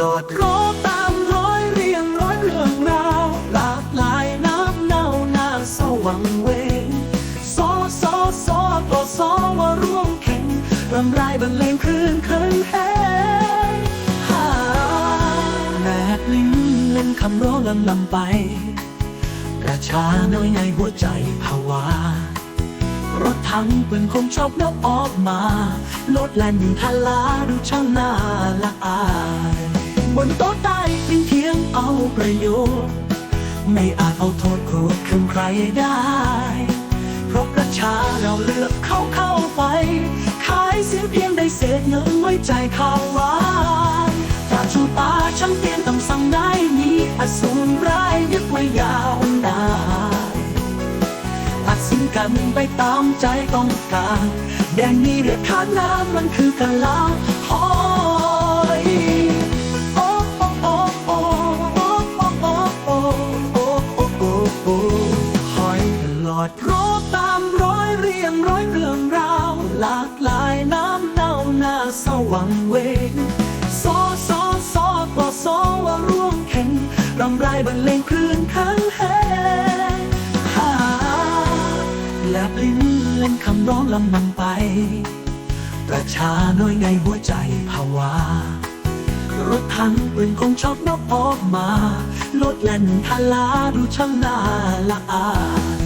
ลอดโลตามร้อยเรียงร้อยเรื่องราวหลากหลายน้ำเน่าน่าสว่างเวงซอซอซอต่อซอว่าร่วมแข่งรำไรบรรเลงคืนคลื่นแหงแหกลิ้นเล่นคำร้องลำลำไปกระชาน้อยในหัวใจภาวะรถทั้งปืนคงชอบนกออกมา ลดแลนอยูทะลาดูช่างน่าละอาย ประโยชน์ ไม่อาจเอาโทษโกรธคืนใครได้ เพราะประชาเราเลือกเข้าเข้าไป ขายเสียเพียงได้เศษเงินไว้ใจข่าววานตาชูตาช่างเตียนต้องสั่งได้มีอสูรร้ายยึดไว้ยาวนานตัดสินกันไปตามใจต้องการแดนนี้เรียกขานน้ำมันคือกะลาหอ อดรบตามร้อยเรียงร้อยเรื่องราว หลากหลายน้ำเน่าหน้าสว่างเวงซอซอซอก็ซอว่าร่วมแข่งรำไรบรรเลงคลื่นข้างแหงหาและปลิ้นเล่นคำร้องลำนำไป ประชาน้อยไงหัวใจภาวะรถถังปืนคงชอบนกออกมา รถแล่นทลาดูช่างน่าละอาย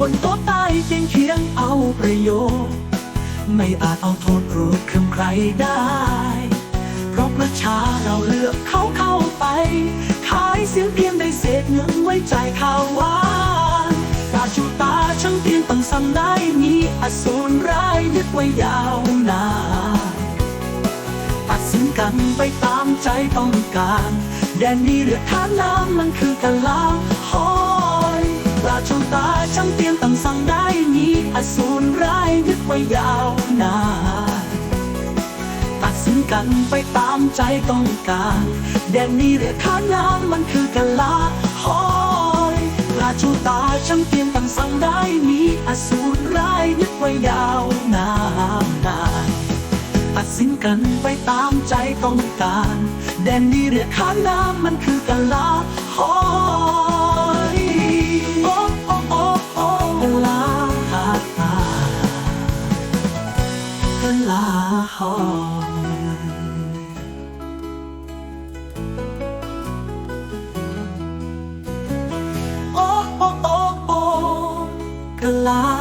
บนโต๊ะใต้เคียงเคียงเอาประโยชน์ไม่อาจเอาโทษโกรธคืนใครได้ เพราะประชาเราเลือกเขาเข้าไป ขายเสียงเพียงได้เศษเงินไว้ใจข่าววานตาชูตาช่างเพียงต้องสั่งได้มีอสูรร้ายยึดไว้ยาวนานตัดสินกันไปตามใจต้องการ แดนนี้เรือท่าน้ำมันคือกะลาหอ อสูรร้ายยึดไว้ยาวนานตัดสินกันไปตามใจต้องการ แดนนี้เรียกขานน้ำมันคือกะลาหอยราชูตาช่างเตรียนตั้งสั่งได้มีอสูรร้ายยึดไว้ยาวนานานตัดสินกันไปตามใจต้องการ แดนนี้เรียกขานน้ำมันคือกะลาหอย ลา